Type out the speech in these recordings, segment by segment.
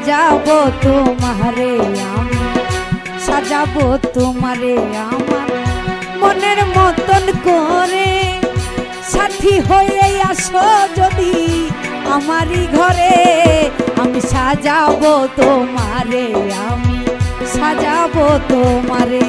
সাজাবো তোমারে আমি সাজাবো তোমারে আমার। মনের মতন করে সাথী হয়ে আসো যদি আমারই ঘরে, আমি সাজাবো তোমারে, আমি সাজাবো তোমারে।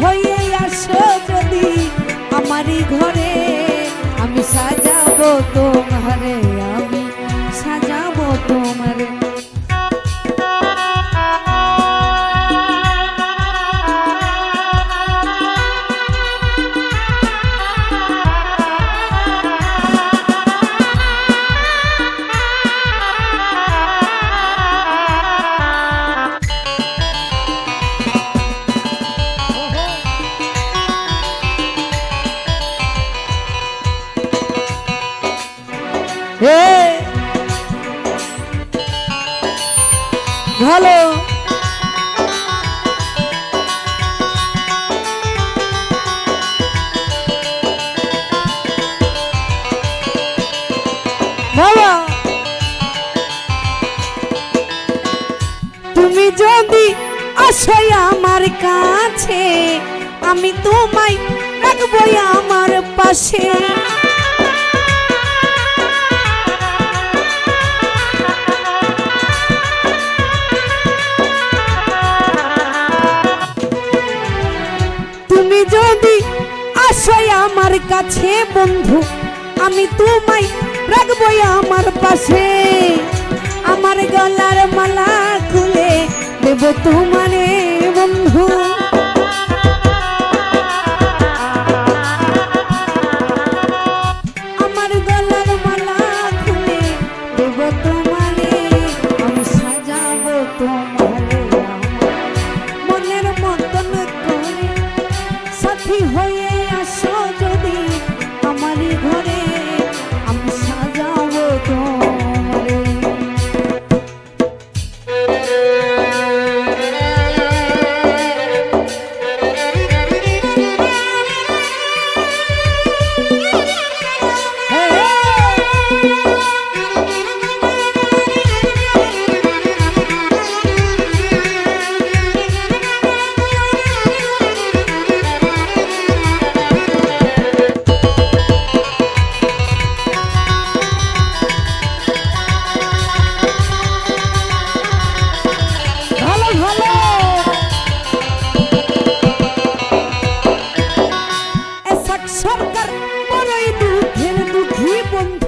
হয়ে আসো যদি আমারই ঘরে আমি সাজাবো তোমারে ভালো। তুমি যদি আসো আমার কাছে আমি তোমায় রাখব আমার পাশে। আমার কাছে বন্ধু আমি তোমায় রাখব আমার পাশে। আমার গলার মালা খুলে দেব তোমারে। সরকার বড়ই দুঃখের দুঃখী বন্ধু।